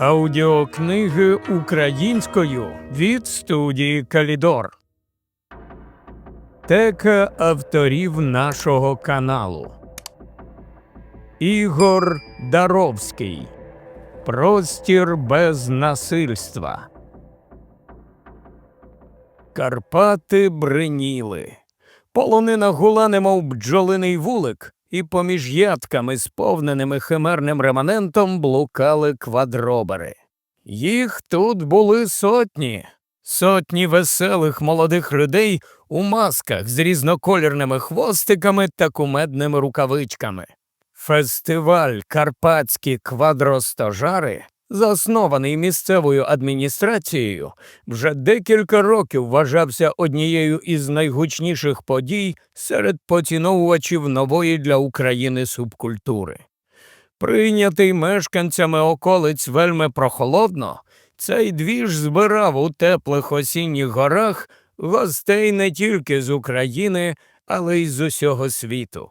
Аудіокниги українською від студії Калідор. Тека авторів нашого каналу. Ігор Даровський. Простір без насильства. Карпати бриніли. Полонина гула, немов бджолиний вулик, і поміж ядками, сповненими химерним реманентом, блукали квадробери. Їх тут були сотні, сотні веселих молодих людей у масках з різноколірними хвостиками та кумедними рукавичками. Фестиваль Карпатські квадростожари, заснований місцевою адміністрацією, вже декілька років вважався однією із найгучніших подій серед поціновувачів нової для України субкультури. Прийнятий мешканцями околиць вельми прохолодно, цей двіж збирав у теплих осінніх горах гостей не тільки з України, але й з усього світу.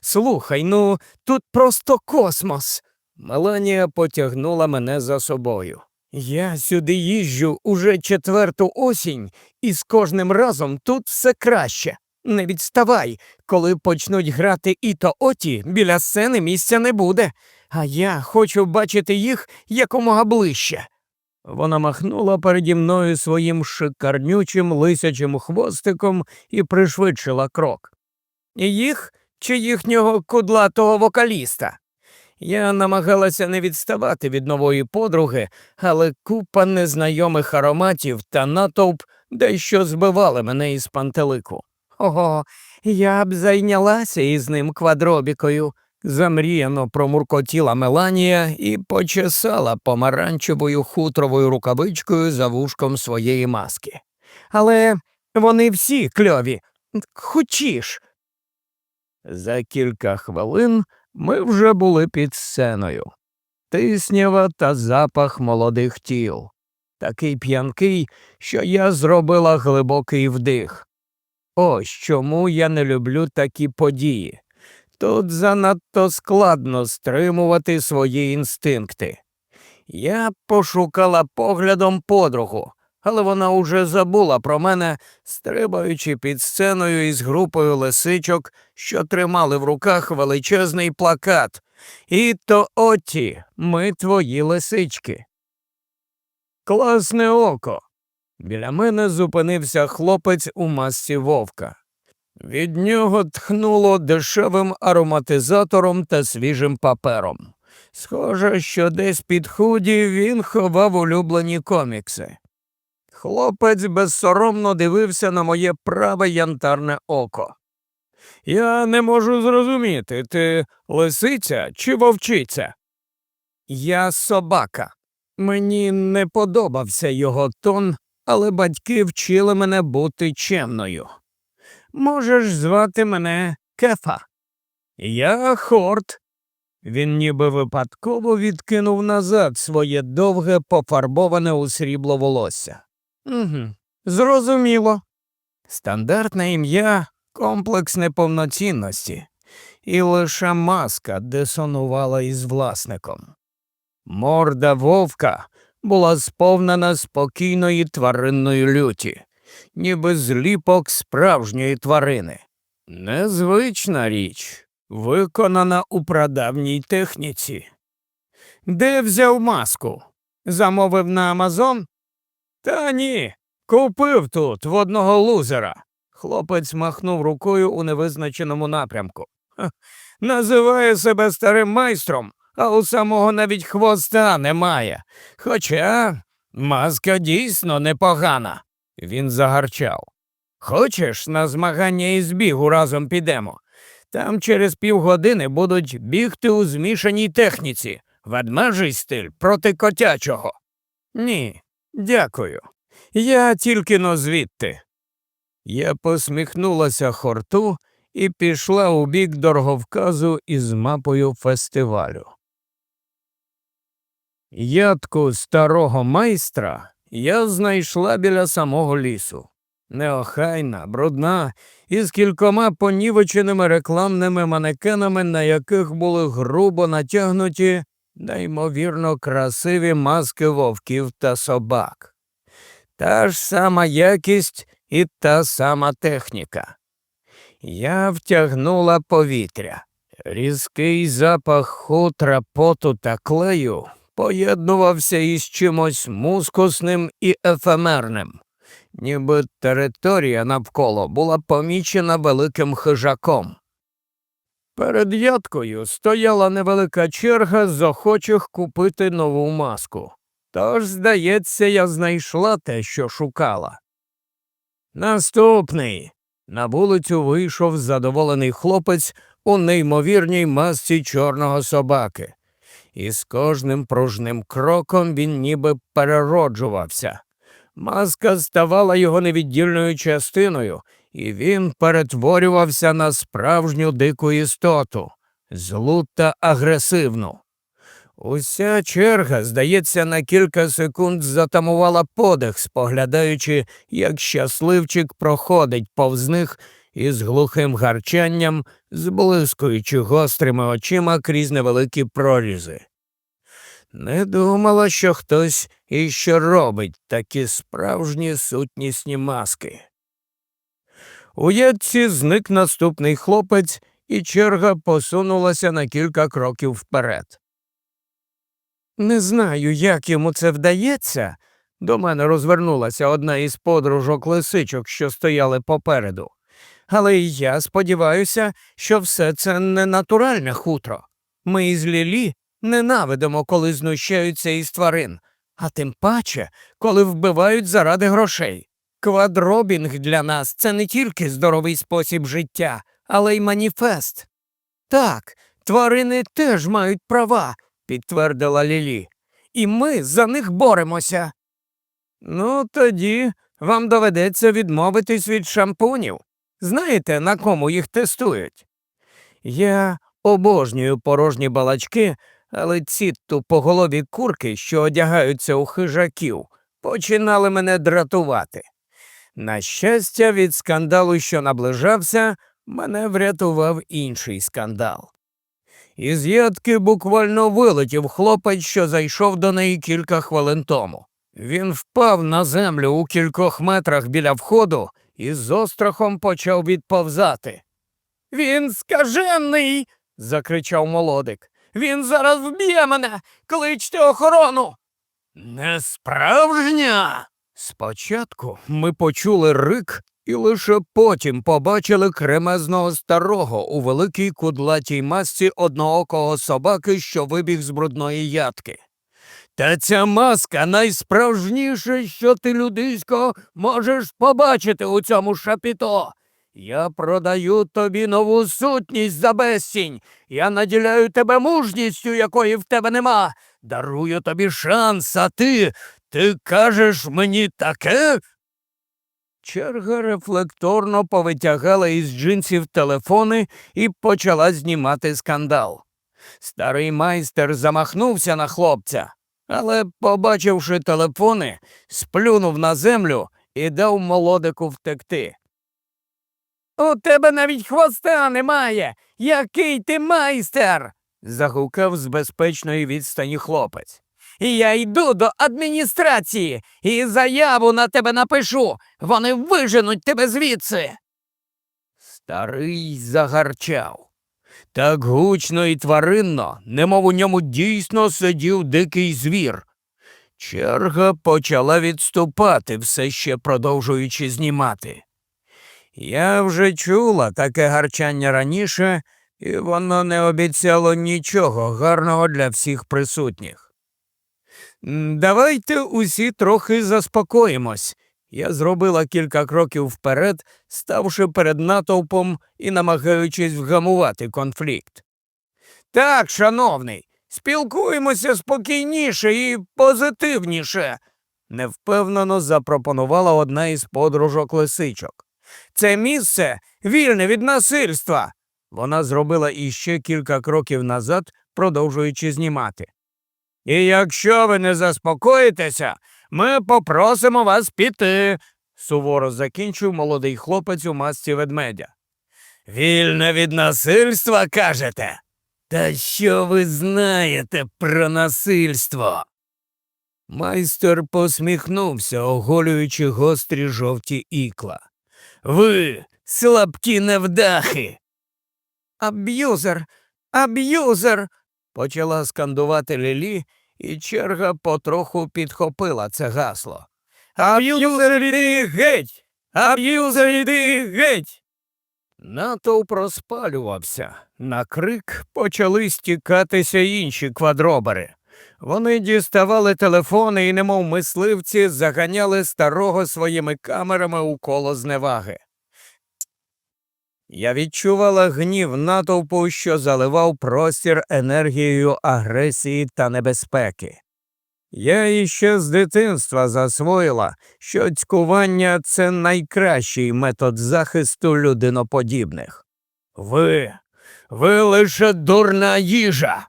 Слухай, ну тут просто космос. Меланія потягнула мене за собою. Я сюди їжджу уже четверту осінь, і з кожним разом тут все краще. Не відставай, коли почнуть грати іто оті, біля сцени місця не буде, а я хочу бачити їх якомога ближче. Вона махнула переді мною своїм шикарнючим лисячим хвостиком і пришвидшила крок. Їх чи їхнього кудлатого вокаліста? Я намагалася не відставати від нової подруги, але купа незнайомих ароматів та натовп дещо збивали мене із пантелику. Ого, я б зайнялася із ним квадробікою. Замріяно промуркотіла Меланія і почесала помаранчевою хутровою рукавичкою за вушком своєї маски. Але вони всі кльові, хочеш. За кілька хвилин ми вже були під сценою. Тиснява та запах молодих тіл. Такий п'янкий, що я зробила глибокий вдих. Ось чому я не люблю такі події. Тут занадто складно стримувати свої інстинкти. Я пошукала поглядом подругу, але вона уже забула про мене, стрибаючи під сценою із групою лисичок, що тримали в руках величезний плакат. І то оті, ми твої лисички. Класне око. Біля мене зупинився хлопець у масці вовка. Від нього тхнуло дешевим ароматизатором та свіжим папером. Схоже, що десь під худі він ховав улюблені комікси. Хлопець безсоромно дивився на моє праве янтарне око. Я не можу зрозуміти, ти лисиця чи вовчиця? Я собака. Мені не подобався його тон, але батьки вчили мене бути чемною. Можеш звати мене Кефа. Я Хорт. Він ніби випадково відкинув назад своє довге, пофарбоване у срібло волосся. Угу, Зрозуміло. Стандартне ім'я комплекс неповноцінності, і лише маска дисонувала із власником. Морда вовка була сповнена спокійної тваринної люті, ніби зліпок справжньої тварини. Незвична річ, виконана у прадавній техніці. Де взяв маску? Замовив на Амазон? Та ні, купив тут в одного лузера. Хлопець махнув рукою у невизначеному напрямку. Ха, називає себе старим майстром, а у самого навіть хвоста немає. Хоча маска дійсно непогана. Він загарчав. Хочеш, на змагання із бігу разом підемо? Там через півгодини будуть бігти у змішаній техніці, ведмежий стиль проти котячого. Ні, дякую. Я тільки но звідти. Я посміхнулася хорту і пішла у бік дороговказу із мапою фестивалю. Ядку старого майстра я знайшла біля самого лісу. Неохайна, брудна, із кількома понівеченими рекламними манекенами, на яких були грубо натягнуті неймовірно красиві маски вовків та собак. Та ж сама якість і та сама техніка. Я втягнула повітря. Різкий запах хутра, поту та клею поєднувався із чимось мускусним і ефемерним, ніби територія навколо була помічена великим хижаком. Перед ядкою стояла невелика черга з охочих купити нову маску. Тож, здається, я знайшла те, що шукала. Наступний. На вулицю вийшов задоволений хлопець у неймовірній масці чорного собаки, і з кожним пружним кроком він ніби перероджувався. Маска ставала його невіддільною частиною, і він перетворювався на справжню дику істоту, злу та агресивну. Уся черга, здається, на кілька секунд затамувала подих, споглядаючи, як щасливчик проходить повз них із глухим гарчанням, зблискуючи гострими очима крізь невеликі прорізи. Не думала, що хтось іще робить такі справжні сутнісні маски. У ядці зник наступний хлопець, і черга посунулася на кілька кроків вперед. Не знаю, як йому це вдається. До мене розвернулася одна із подружок лисичок, що стояли попереду. Але і я сподіваюся, що все це не натуральне хутро. Ми із Лілі ненавидимо, коли знущаються із тварин, а тим паче, коли вбивають заради грошей. Квадробінг для нас це не тільки здоровий спосіб життя, але й маніфест. Так, тварини теж мають права, підтвердила Лілі, і ми за них боремося. Ну, тоді вам доведеться відмовитись від шампунів. Знаєте, на кому їх тестують? Я обожнюю порожні балачки, але ці тупоголові курки, що одягаються у хижаків, починали мене дратувати. На щастя, від скандалу, що наближався, мене врятував інший скандал. Із ядки буквально вилетів хлопець, що зайшов до неї кілька хвилин тому. Він впав на землю у кількох метрах біля входу і з острахом почав відповзати. Він скажений. закричав молодик. Він зараз вб'є мене. Кличте охорону. Не справжня. Спочатку ми почули рик і лише потім побачили кремезного старого у великій кудлатій масці одноокого собаки, що вибіг з брудної ядки. Та ця маска найсправжніше, що ти, людисько, можеш побачити у цьому шапіто. Я продаю тобі нову сутність за безцінь. Я наділяю тебе мужністю, якої в тебе нема. Дарую тобі шанс, а ти. Ти кажеш мені таке? Черга рефлекторно повитягала із джинсів телефони і почала знімати скандал. Старий майстер замахнувся на хлопця, але, побачивши телефони, сплюнув на землю і дав молодику втекти. У тебе навіть хвоста немає. Який ти майстер? загукав з безпечної відстані хлопець. Я йду до адміністрації і заяву на тебе напишу. Вони виженуть тебе звідси. Старий загарчав. Так гучно і тваринно, немов у ньому дійсно сидів дикий звір. Черга почала відступати, все ще продовжуючи знімати. Я вже чула таке гарчання раніше, і воно не обіцяло нічого гарного для всіх присутніх. «М, Давайте усі трохи заспокоїмось. Я зробила кілька кроків вперед, ставши перед натовпом і намагаючись вгамувати конфлікт. Так, шановний, спілкуємося спокійніше і позитивніше, невпевнено запропонувала одна із подружок лисичок. Це місце вільне від насильства. Вона зробила іще кілька кроків назад, продовжуючи знімати. І якщо ви не заспокоїтеся, ми попросимо вас піти, суворо закінчив молодий хлопець у масці ведмедя. Вільне від насильства, кажете? Та що ви знаєте про насильство? Майстер посміхнувся, оголюючи гострі жовті ікла. Ви слабкі невдахи. Аб'юзер, аб'юзер. почала скандувати Лілі, і черга потроху підхопила це гасло. Аб'юзер іди геть! Аб'юзер іди геть! Натовп розпалювався. На крик почали стікатися інші квадробери. Вони діставали телефони і, немов мисливці, заганяли старого своїми камерами у коло зневаги. Я відчувала гнів натовпу, що заливав простір енергією агресії та небезпеки. Я іще з дитинства засвоїла, що цькування це найкращий метод захисту людиноподібних. Ви, ви лише дурна їжа.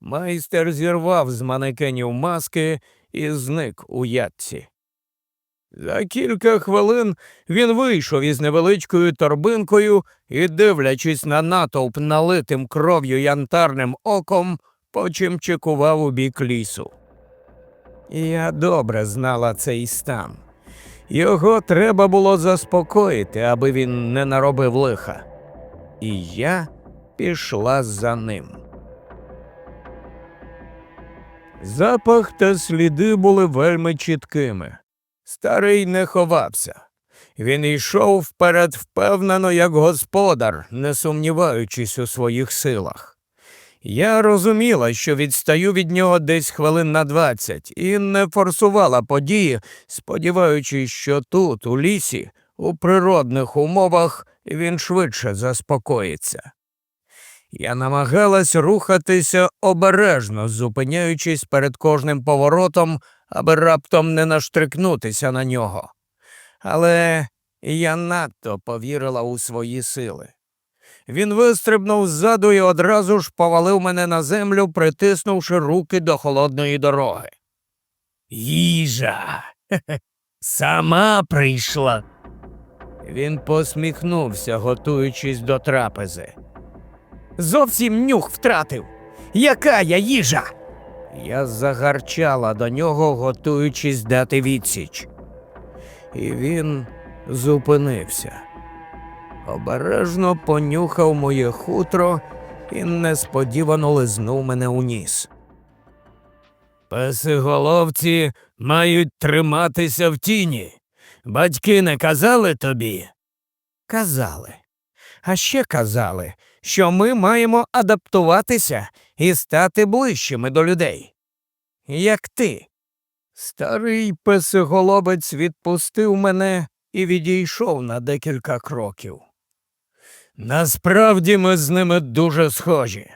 Майстер зірвав з манекенів маски і зник у ятці. За кілька хвилин він вийшов із невеличкою торбинкою і, дивлячись на натовп налитим кров'ю янтарним оком, почимчикував у бік лісу. Я добре знала цей стан. Його треба було заспокоїти, аби він не наробив лиха. І я пішла за ним. Запах та сліди були вельми чіткими. Старий не ховався. Він йшов вперед впевнено, як господар, не сумніваючись у своїх силах. Я розуміла, що відстаю від нього десь хвилин на двадцять, і не форсувала події, сподіваючись, що тут, у лісі, у природних умовах, він швидше заспокоїться. Я намагалась рухатися обережно, зупиняючись перед кожним поворотом, аби раптом не наштрикнутися на нього. Але я надто повірила у свої сили. Він вистрибнув ззаду і одразу ж повалив мене на землю, притиснувши руки до холодної дороги. Їжа. Сама прийшла. Він посміхнувся, готуючись до трапези. Зовсім нюх втратив. Яка я їжа? Я загарчала до нього, готуючись дати відсіч. І він зупинився. Обережно понюхав моє хутро і несподівано лизнув мене у ніс. Песиголовці мають триматися в тіні. Батьки не казали тобі? Казали. А ще казали, що ми маємо адаптуватися і стати ближчими до людей. Як ти. Старий песиголовець відпустив мене і відійшов на декілька кроків. Насправді ми з ними дуже схожі.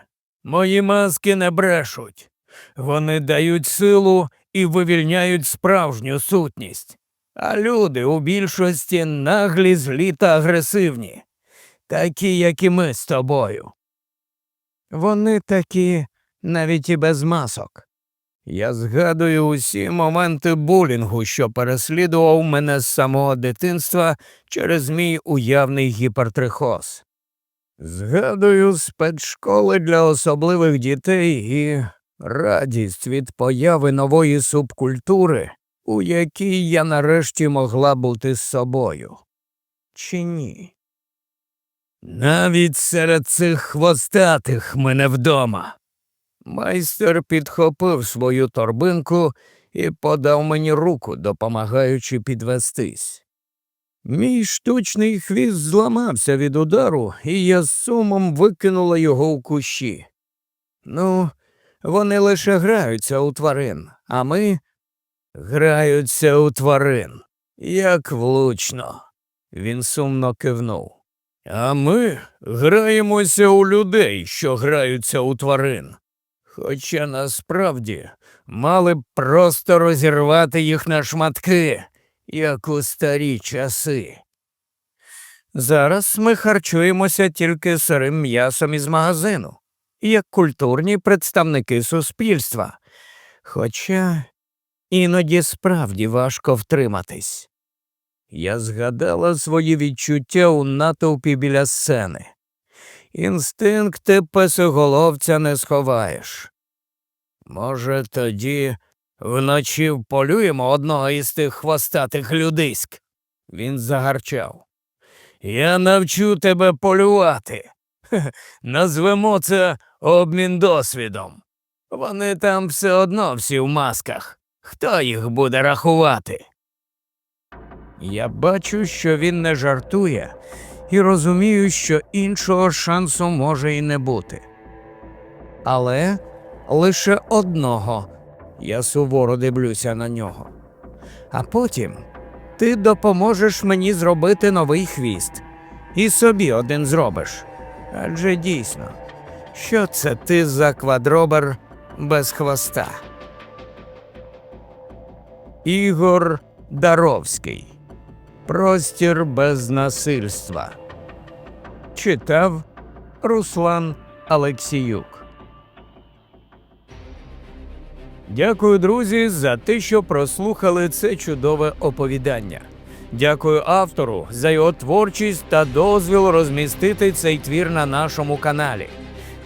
Мої маски не брешуть. Вони дають силу і вивільняють справжню сутність. А люди у більшості наглі, злі та агресивні, такі, як і ми з тобою. Вони такі навіть і без масок. Я згадую усі моменти булінгу, що переслідував мене з самого дитинства через мій уявний гіпертрихоз. Згадую спецшколи для особливих дітей і радість від появи нової субкультури, у якій я нарешті могла бути з собою. Чи ні? Навіть серед цих хвостатих мене вдома. Майстер підхопив свою торбинку і подав мені руку, допомагаючи підвестись. Мій штучний хвіст зламався від удару, і я з сумом викинула його у кущі. Ну, вони лише граються у тварин, а ми граються у тварин. Як влучно. Він сумно кивнув. А ми граємося у людей, що граються у тварин. Хоча насправді мали б просто розірвати їх на шматки, як у старі часи. Зараз ми харчуємося тільки сирим м'ясом із магазину, як культурні представники суспільства. Хоча іноді справді важко втриматись. Я згадала свої відчуття у натовпі біля сцени. Інстинкти песоголовця не сховаєш. Може, тоді вночі вполюємо одного із тих хвостатих людиськ. Він загарчав. Я навчу тебе полювати. Хе-хе, Назвемо це обмін досвідом. Вони там все одно всі в масках. Хто їх буде рахувати? Я бачу, що він не жартує, і розумію, що іншого шансу може і не бути. Але лише одного я суворо дивлюся на нього. А потім ти допоможеш мені зробити новий хвіст, і собі один зробиш. Адже дійсно, що це ти за квадробер без хвоста? Ігор Даровський. Простір без насильства. Читав Руслан Алексіюк. Дякую, друзі, за те, що прослухали це чудове оповідання. Дякую автору за його творчість та дозвіл розмістити цей твір на нашому каналі.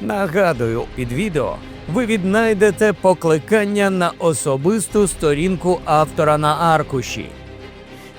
Нагадую, під відео ви віднайдете покликання на особисту сторінку автора на аркуші.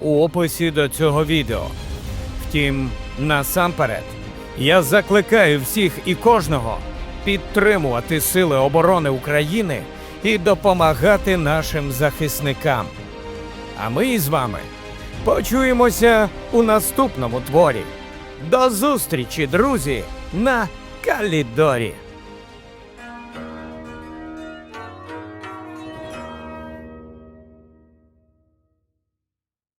у описі до цього відео. Втім, насамперед, я закликаю всіх і кожного підтримувати Сили оборони України і допомагати нашим захисникам. А ми з вами почуємося у наступному творі. До зустрічі, друзі, на Калідорі!